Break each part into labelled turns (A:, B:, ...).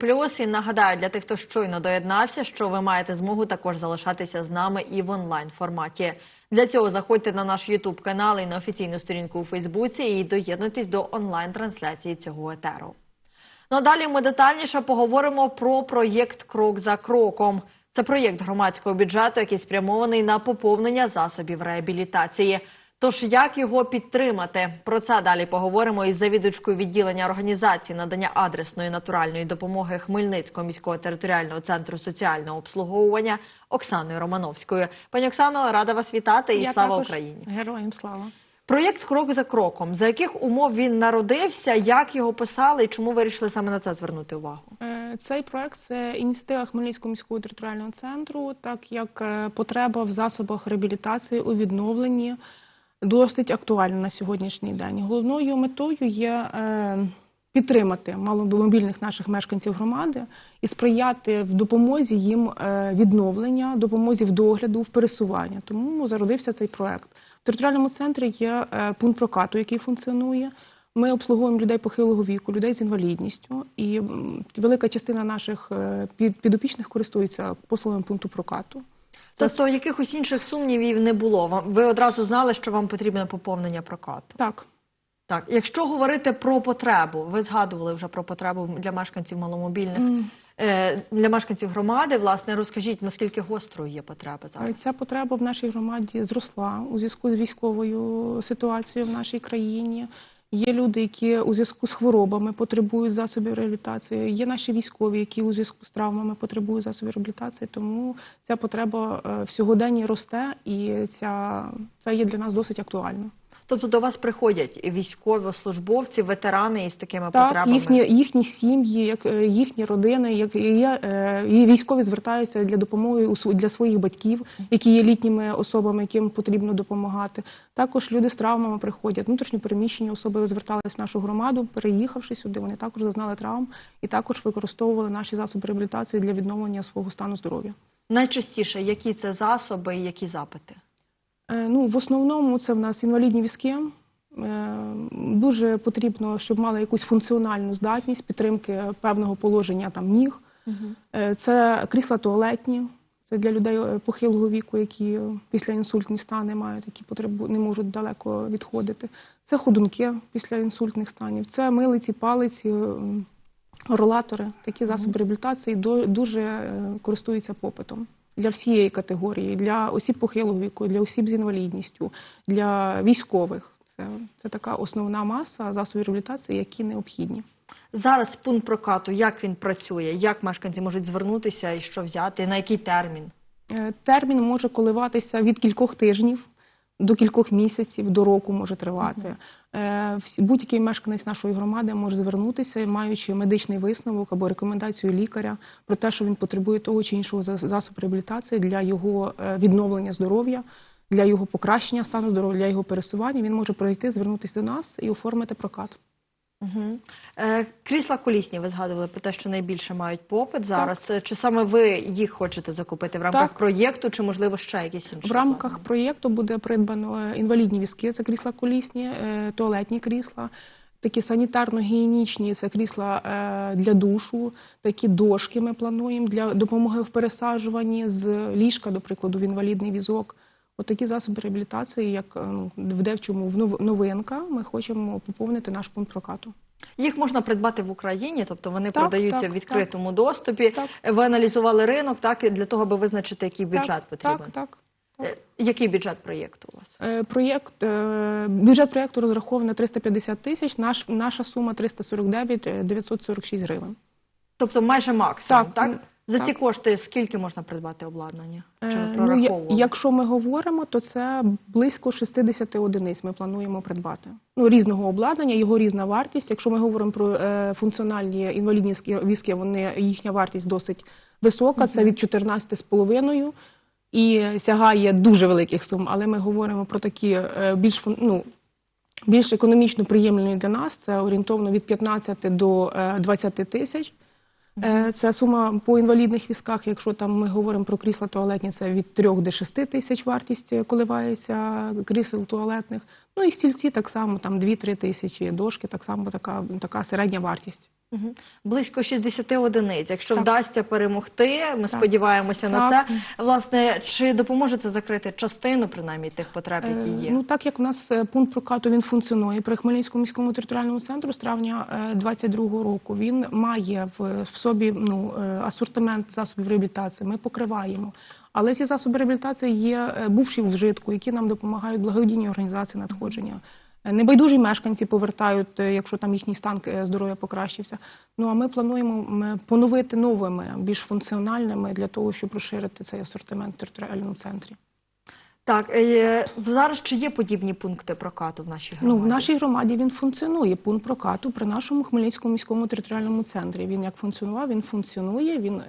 A: Плюс і нагадаю для тих, хто щойно доєднався, що ви маєте змогу також залишатися з нами і в онлайн форматі. Для цього заходьте на наш Ютуб канал і на офіційну сторінку у Фейсбуці і доєднуйтесь до онлайн трансляції цього етеру. Ну далі ми детальніше поговоримо про проєкт Крок за кроком. Це проєкт громадського бюджету, який спрямований на поповнення засобів реабілітації. Тож як його підтримати? Про це далі поговоримо із завідувачкою відділення організації надання адресної натуральної допомоги Хмельницького міського територіального центру соціального обслуговування Оксаною Романовською. Пані Оксано, рада вас вітати і
B: Я
A: слава
B: також
A: Україні.
B: Героям слава.
A: Проєкт Крок за кроком. За яких умов він народився, як його писали і чому вирішили саме на це звернути увагу?
B: Е, Цей проект це ініціатива Хмельницького міського територіального центру, так як е, потреба в засобах реабілітації у відновленні досить актуальна на сьогоднішній день. Головною метою є е, підтримати маломобільних наших мешканців громади і сприяти в допомозі їм е, відновлення, допомозі в догляду, в пересуванні. Тому зародився цей проект. В територіальному центрі є е, пункт прокату, який функціонує. Ми обслуговуємо людей похилого віку, людей з інвалідністю, і велика частина наших підопічних користується послугами пункту прокату.
A: Тобто якихось інших сумнівів не було. Вам- Ви одразу знали, що вам потрібне поповнення прокату.
B: Так,
A: Так, якщо говорити про потребу, ви згадували вже про потребу для мешканців маломобільних, е, для мешканців громади. Власне, розкажіть, наскільки гострою є потреба зараз?
B: ця потреба в нашій громаді зросла у зв'язку з військовою ситуацією в нашій країні. Є люди, які у зв'язку з хворобами потребують засобів реабілітації. Є наші військові, які у зв'язку з травмами потребують засобів реабілітації. Тому ця потреба е, в сьогоденні росте, і ця це є для нас досить актуально.
A: Тобто до вас приходять військовослужбовці, ветерани із такими
B: Так,
A: потребами.
B: їхні, їхні сім'ї, як е, їхні родини, як є, е, і військові звертаються для допомоги для своїх батьків, які є літніми особами, яким потрібно допомагати. Також люди з травмами приходять. Внутрішньо переміщені особи звертались в нашу громаду, переїхавши сюди. Вони також зазнали травм і також використовували наші засоби реабілітації для відновлення свого стану здоров'я.
A: Найчастіше, які це засоби і які запити?
B: Е, Ну, в основному це в нас інвалідні візки. Е, Дуже потрібно, щоб мали якусь функціональну здатність підтримки певного положення там ніг. Е, Це крісла туалетні. Це для людей похилого віку, які після інсультні стани мають, які потребу не можуть далеко відходити. Це ходунки після інсультних станів. Це милиці, палиці, ролатори. Такі засоби реабілітації дуже користуються попитом для всієї категорії, для осіб похилого віку, для осіб з інвалідністю, для військових. Це, це така основна маса засобів реабілітації, які необхідні.
A: Зараз пункт прокату, як він працює, як мешканці можуть звернутися і що взяти, на який термін?
B: Е, Термін може коливатися від кількох тижнів до кількох місяців, до року може тривати. Е, Будь-який мешканець нашої громади може звернутися, маючи медичний висновок або рекомендацію лікаря про те, що він потребує того чи іншого зас- засобу реабілітації для його е, відновлення здоров'я, для його покращення стану здоров'я, для його пересування. Він може пройти, звернутися до нас і оформити прокат.
A: Угу. Е, крісла колісні, ви згадували про те, що найбільше мають попит зараз. Е, Чи саме ви їх хочете закупити в рамках
B: Так.
A: проєкту, чи можливо ще якісь інші?
B: В рамках проєкту буде придбано е, інвалідні візки, це крісла колісні, е, туалетні крісла, такі санітарно-гігієнічні, це крісла для душу, такі дошки ми плануємо для допомоги в пересаджуванні з ліжка, до прикладу, в інвалідний візок. От засоби реабілітації, як е, ну, в девчому в новинка, ми хочемо поповнити наш пункт прокату.
A: Їх можна придбати в Україні, тобто вони
B: Так,
A: продаються
B: так,
A: в відкритому доступі.
B: Так.
A: Ви аналізували ринок, так і для того, аби визначити, який бюджет
B: так,
A: потрібен.
B: Так, так.
A: Е, Який бюджет проєкту у вас?
B: Е, Проєкт, бюджет проєкту розрахований на 350 тисяч, наш, наша сума 349 е, 946 гривень.
A: Тобто майже максимум, так?
B: Так,
A: За
B: так.
A: ці кошти скільки можна придбати обладнання? Чи ви
B: Е, Ну, якщо ми говоримо, то це близько 60 одиниць ми плануємо придбати. Ну, різного обладнання, його різна вартість. Якщо ми говоримо про е, функціональні інвалідні візки, вони, їхня вартість досить висока, це від 14,5 і сягає дуже великих сум. Але ми говоримо про такі е, більш ну, більш економічно приємні для нас, це орієнтовно від 15 до е, 20 тисяч. Це сума по інвалідних візках. Якщо там ми говоримо про крісла туалетні, це від 3 до 6 тисяч вартість е, коливається крісел туалетних. Ну і стільці так само, там 2-3 тисячі, дошки так само така, така середня вартість.
A: Близько 60 одиниць. Якщо
B: Так.
A: вдасться перемогти, ми
B: Так.
A: сподіваємося на це. Власне, чи допоможе це закрити частину принаймні тих потреб, які
B: Е,
A: є?
B: Ну так як у нас е, пункт прокату він функціонує при Хмельницькому міському територіальному центру з травня 22 року. Він має в, в собі ну е, асортимент засобів реабілітації. Ми покриваємо. Але ці засоби реабілітації є е, бувші в вжитку, які нам допомагають благодійні організації надходження. Небайдужі мешканці повертають, е, якщо там їхній стан е, здоров'я покращився. Ну а ми плануємо поновити новими, більш функціональними для того, щоб розширити цей асортимент в територіальному центрі.
A: Так, е, зараз чи є подібні пункти прокату в нашій
B: Ну,
A: громаді?
B: в нашій громаді він функціонує. Пункт прокату при нашому Хмельницькому міському територіальному центрі. Він як функціонував, він функціонує. Він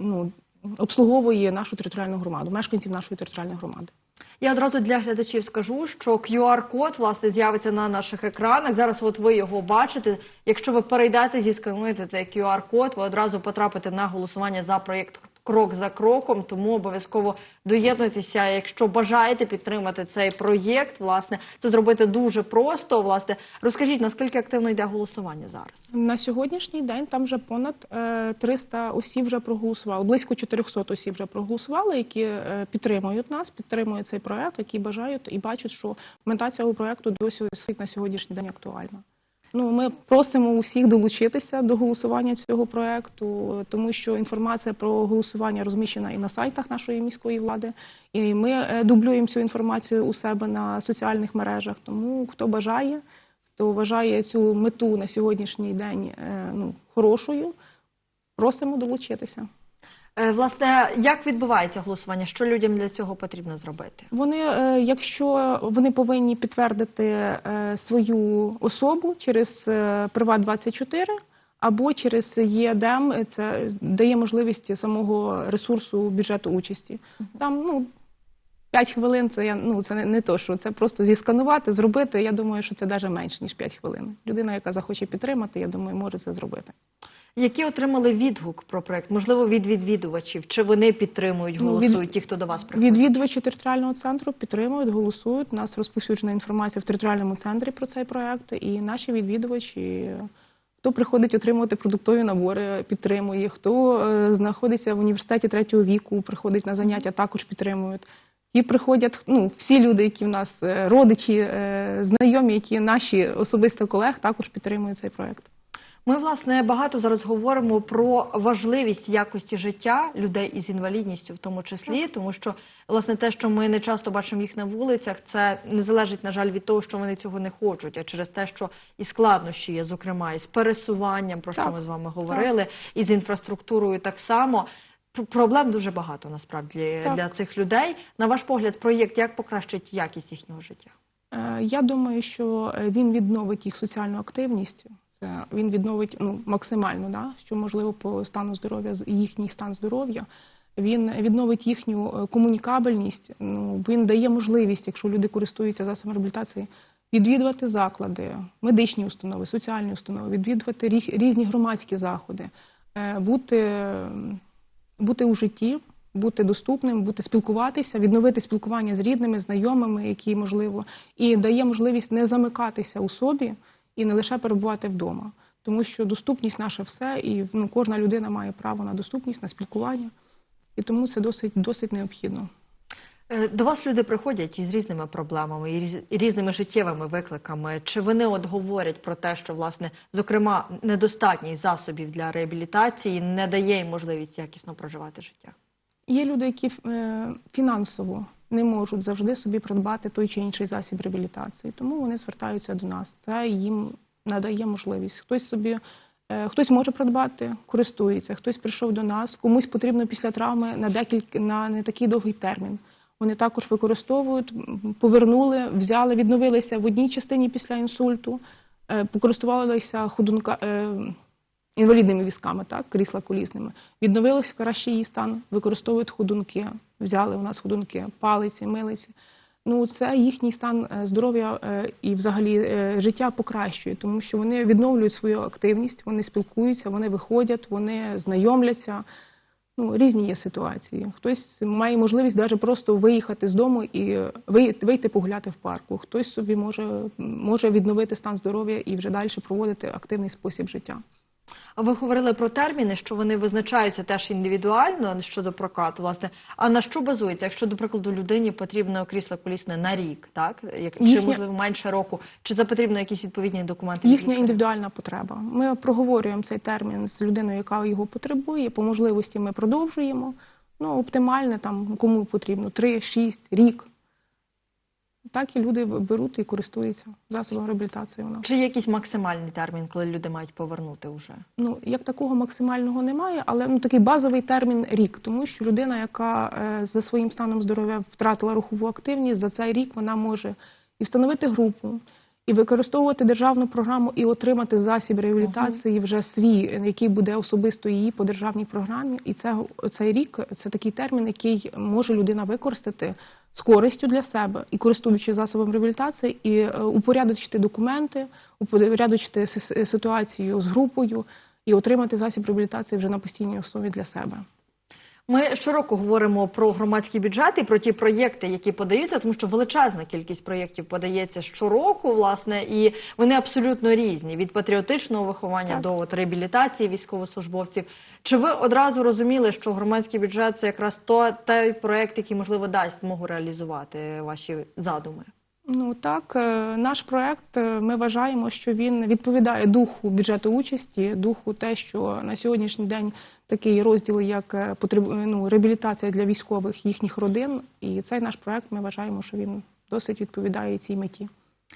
B: ну, обслуговує нашу територіальну громаду, мешканців нашої територіальної громади.
A: Я одразу для глядачів скажу, що QR-код власне з'явиться на наших екранах. Зараз от ви його бачите. Якщо ви перейдете, зіскануєте цей QR-код, ви одразу потрапите на голосування за проєкт Крок за кроком. Тому обов'язково доєднуйтеся. Якщо бажаєте підтримати цей проєкт, власне, це зробити дуже просто. Власне, розкажіть наскільки активно йде голосування зараз.
B: На сьогоднішній день там вже понад е, 300 осіб вже проголосували, близько 400 осіб вже проголосували, які е, підтримують нас, підтримують цей проект, які бажають і бачать, що мета цього проекту досі на сьогоднішній день актуальна. Ну, ми просимо усіх долучитися до голосування цього проекту, тому що інформація про голосування розміщена і на сайтах нашої міської влади, і ми е, дублюємо цю інформацію у себе на соціальних мережах. Тому хто бажає, хто вважає цю мету на сьогоднішній день е, ну, хорошою, просимо долучитися.
A: Е, Власне, як відбувається голосування? Що людям для цього потрібно зробити?
B: Вони, е, якщо вони повинні підтвердити е, свою особу через Приват 24 або через ЄДЕМ, це дає можливість самого ресурсу бюджету участі. Там ну 5 хвилин це я ну це не, не то, що це просто зісканувати, зробити. Я думаю, що це навіть менше ніж 5 хвилин. Людина, яка захоче підтримати, я думаю, може це зробити.
A: Які отримали відгук про проект? Можливо, від відвідувачів? Чи вони підтримують,
B: Ну,
A: голосують
B: від-
A: ті, хто до вас приходить?
B: Відвідувачі територіального центру підтримують, голосують. У нас розповсюджена інформація в територіальному центрі про цей проект. І наші відвідувачі, хто приходить отримувати продуктові набори, підтримує. Хто е, знаходиться в університеті третього віку, приходить на заняття, також підтримують. Ті приходять, ну всі люди, які в нас е, родичі, е, знайомі, які наші особисто колег, також підтримують цей проект.
A: Ми власне багато зараз говоримо про важливість якості життя людей із інвалідністю, в тому числі, тому що власне те, що ми не часто бачимо їх на вулицях, це не залежить, на жаль, від того, що вони цього не хочуть, а через те, що і складнощі є, зокрема, із пересуванням, про що
B: Так.
A: ми з вами говорили, і з інфраструктурою так само. Проблем дуже багато насправді
B: Так.
A: для цих людей. На ваш погляд, проєкт як покращить якість їхнього життя?
B: Е, Я думаю, що е, він відновить їх соціальну активність. Він відновить ну, максимально, да, що можливо по стану здоров'я, їхній стан здоров'я. Він відновить їхню е, комунікабельність. Ну, він дає можливість, якщо люди користуються засобами реабілітації, відвідувати заклади, медичні установи, соціальні установи, відвідувати рі- різні громадські заходи, е, бути, бути у житті, бути доступним, бути спілкуватися, відновити спілкування з рідними, знайомими, які можливо, і дає можливість не замикатися у собі і не лише перебувати вдома. Тому що доступність наше все, і ну, кожна людина має право на доступність, на спілкування, і тому це досить, досить необхідно.
A: Е, До вас люди приходять із різними проблемами і різ- різними життєвими викликами. Чи вони от говорять про те, що власне, зокрема, недостатність засобів для реабілітації не дає їм можливість якісно проживати життя?
B: Є люди, які е, фінансово не можуть завжди собі придбати той чи інший засіб реабілітації, тому вони звертаються до нас. Це їм надає можливість. Хтось собі, е, хтось може придбати, користується, хтось прийшов до нас, комусь потрібно після травми на декілька на не такий довгий термін. Вони також використовують, повернули, взяли, відновилися в одній частині після інсульту, е, покористувалися ходунка. е, інвалідними візками, так, крісла колісними. Відновилося краще її стан, використовують ходунки, взяли у нас ходунки, палиці, милиці. Ну, це їхній стан е, здоров'я і взагалі життя покращує, тому що вони відновлюють свою активність, вони спілкуються, вони виходять, вони знайомляться. Ну, різні є ситуації. Хтось має можливість навіть просто виїхати з дому і вийти погуляти в парку. Хтось собі може, може відновити стан здоров'я і вже далі проводити активний спосіб життя.
A: Ви говорили про терміни, що вони визначаються теж індивідуально щодо прокату, власне. А на що базується? Якщо, до прикладу, людині потрібно крісло колісне на рік, так як чи можливо менше року, чи це потрібно якісь відповідні документи?
B: Їхня індивідуальна потреба. Ми проговорюємо цей термін з людиною, яка його потребує. По можливості ми продовжуємо. Ну, оптимальне там кому потрібно 3, 6, рік. Так і люди беруть і користуються засобом реабілітації. Нас.
A: Чи є якийсь максимальний термін, коли люди мають повернути вже?
B: Ну, як такого максимального немає, але ну такий базовий термін рік, тому що людина, яка е, за своїм станом здоров'я втратила рухову активність, за цей рік вона може і встановити групу, і використовувати державну програму, і отримати засіб реабілітації вже свій, який буде особисто її по державній програмі. І це цей рік це такий термін, який може людина використати з користю для себе і користуючи засобом реабілітації, і е, упорядочити документи, упорядочити ситуацію з групою і отримати засіб реабілітації вже на постійній основі для себе.
A: Ми щороку говоримо про громадський бюджет і про ті проєкти, які подаються, тому що величезна кількість проєктів подається щороку, власне, і вони абсолютно різні від патріотичного виховання
B: Так.
A: до от, реабілітації військовослужбовців. Чи ви одразу розуміли, що громадський бюджет це якраз то той проєкт, який можливо дасть змогу реалізувати ваші задуми?
B: Ну так, е, наш проект е, ми вважаємо, що він відповідає духу бюджету участі, духу те, що на сьогоднішній день такий розділ, як е, ну, реабілітація для військових їхніх родин. І цей наш проект ми вважаємо, що він досить відповідає цій меті.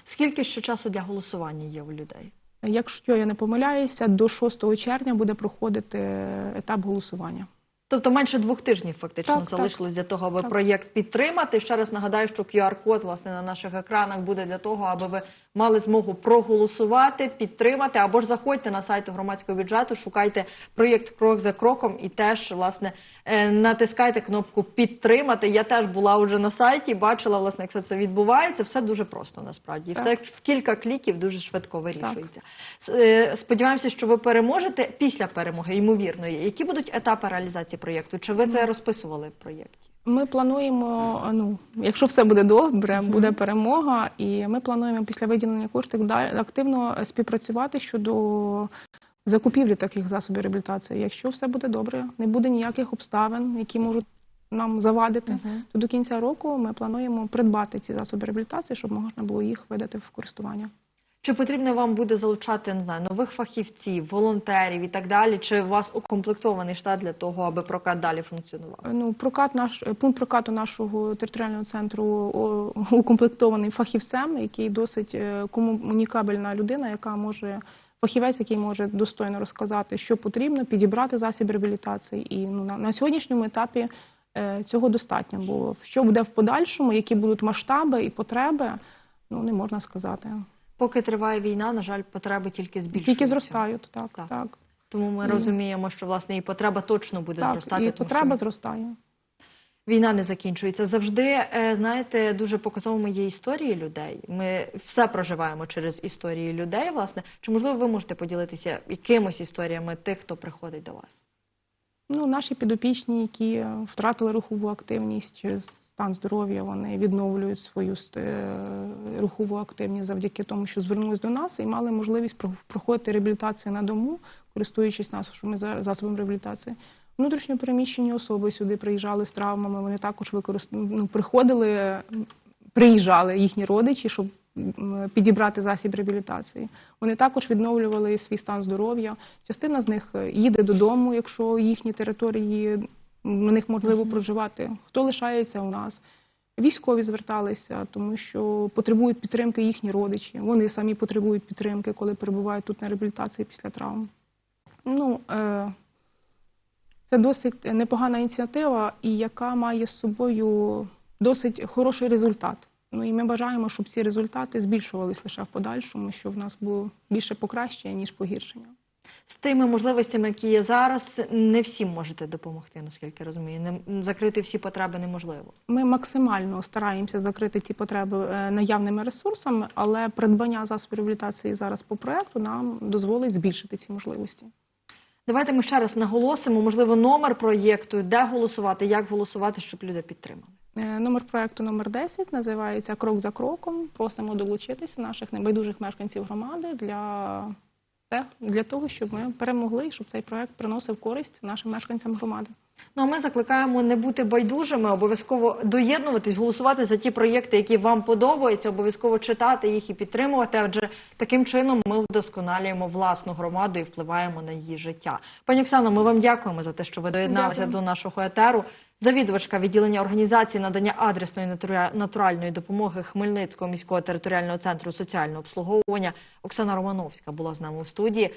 A: Скільки ще часу для голосування є у людей?
B: Якщо я не помиляюся, до 6 червня буде проходити е, етап голосування.
A: Тобто менше двох тижнів фактично
B: Так,
A: залишилось для того, аби
B: Так.
A: проєкт підтримати. Ще раз нагадаю, що QR-код власне на наших екранах буде для того, аби ви мали змогу проголосувати, підтримати або ж заходьте на сайт громадського бюджету, шукайте проєкт крок за кроком і теж власне натискайте кнопку підтримати. Я теж була вже на сайті, бачила власне, як все це відбувається. Все дуже просто насправді.
B: Так.
A: Все в кілька кліків дуже швидко вирішується. Е, Сподіваємося, що ви переможете після перемоги, ймовірної. Які будуть етапи реалізації проєкту? Чи ви це розписували в проєкті?
B: Ми плануємо, ну якщо все буде добре, буде перемога, і ми плануємо після виділення коштів активно співпрацювати щодо закупівлі таких засобів реабілітації. Якщо все буде добре, не буде ніяких обставин, які можуть нам завадити, то до кінця року ми плануємо придбати ці засоби реабілітації, щоб можна було їх видати в користування.
A: Чи потрібно вам буде залучати не знаю, нових фахівців, волонтерів і так далі? Чи у вас укомплектований штат для того, аби прокат далі функціонував?
B: Ну, прокат наш пункт прокату нашого територіального центру о, укомплектований фахівцем, який досить е, комунікабельна людина, яка може фахівець, який може достойно розказати, що потрібно, підібрати засіб реабілітації. І ну на, на сьогоднішньому етапі е, цього достатньо було. Що буде в подальшому, які будуть масштаби і потреби, ну не можна сказати.
A: Поки триває війна, на жаль, потреби тільки збільшуються.
B: Тільки зростають, так,
A: Так.
B: так.
A: Тому ми розуміємо, що власне і потреба точно буде
B: так,
A: зростати.
B: і
A: тому
B: потреба
A: що
B: зростає.
A: Війна не закінчується. Завжди, е, знаєте, дуже показовими є історії людей. Ми все проживаємо через історії людей. Власне, чи можливо ви можете поділитися якимось історіями тих, хто приходить до вас?
B: Ну, наші підопічні, які втратили рухову активність через стан здоров'я, вони відновлюють свою е, рухову активність завдяки тому, що звернулись до нас і мали можливість проходити реабілітацію на дому, користуючись нашими за- засобами реабілітації. Внутрішньо переміщені особи сюди приїжджали з травмами. Вони також використ... ну, приходили, приїжджали їхні родичі, щоб підібрати засіб реабілітації. Вони також відновлювали свій стан здоров'я. Частина з них е, їде додому, якщо їхні території на них можливо проживати. Хто лишається у нас? Військові зверталися, тому що потребують підтримки їхні родичі. Вони самі потребують підтримки, коли перебувають тут на реабілітації після травм. Ну, е, це досить непогана ініціатива, і яка має з собою досить хороший результат. Ну і ми бажаємо, щоб ці результати збільшувались лише в подальшому, щоб в нас було більше покращення, ніж погіршення.
A: З тими можливостями, які є зараз, не всім можете допомогти, наскільки розумію. Не закрити всі потреби неможливо.
B: Ми максимально стараємося закрити ці потреби е, наявними ресурсами, але придбання засобів реабілітації зараз по проекту нам дозволить збільшити ці можливості.
A: Давайте ми ще раз наголосимо, можливо, номер проєкту, де голосувати, як голосувати, щоб люди підтримали.
B: Е, Номер проекту номер 10 називається Крок за кроком. Просимо долучитися наших небайдужих мешканців громади для все для того, щоб ми перемогли щоб цей проект приносив користь нашим мешканцям громади.
A: Ну а ми закликаємо не бути байдужими, обов'язково доєднуватись, голосувати за ті проєкти, які вам подобаються, обов'язково читати їх і підтримувати. Адже таким чином ми вдосконалюємо власну громаду і впливаємо на її життя. Пані Оксано, ми вам дякуємо за те, що ви доєдналися
B: Дякую.
A: до нашого етеру. Завідувачка відділення організації надання адресної натуральної допомоги Хмельницького міського територіального центру соціального обслуговування Оксана Романовська була з нами у студії.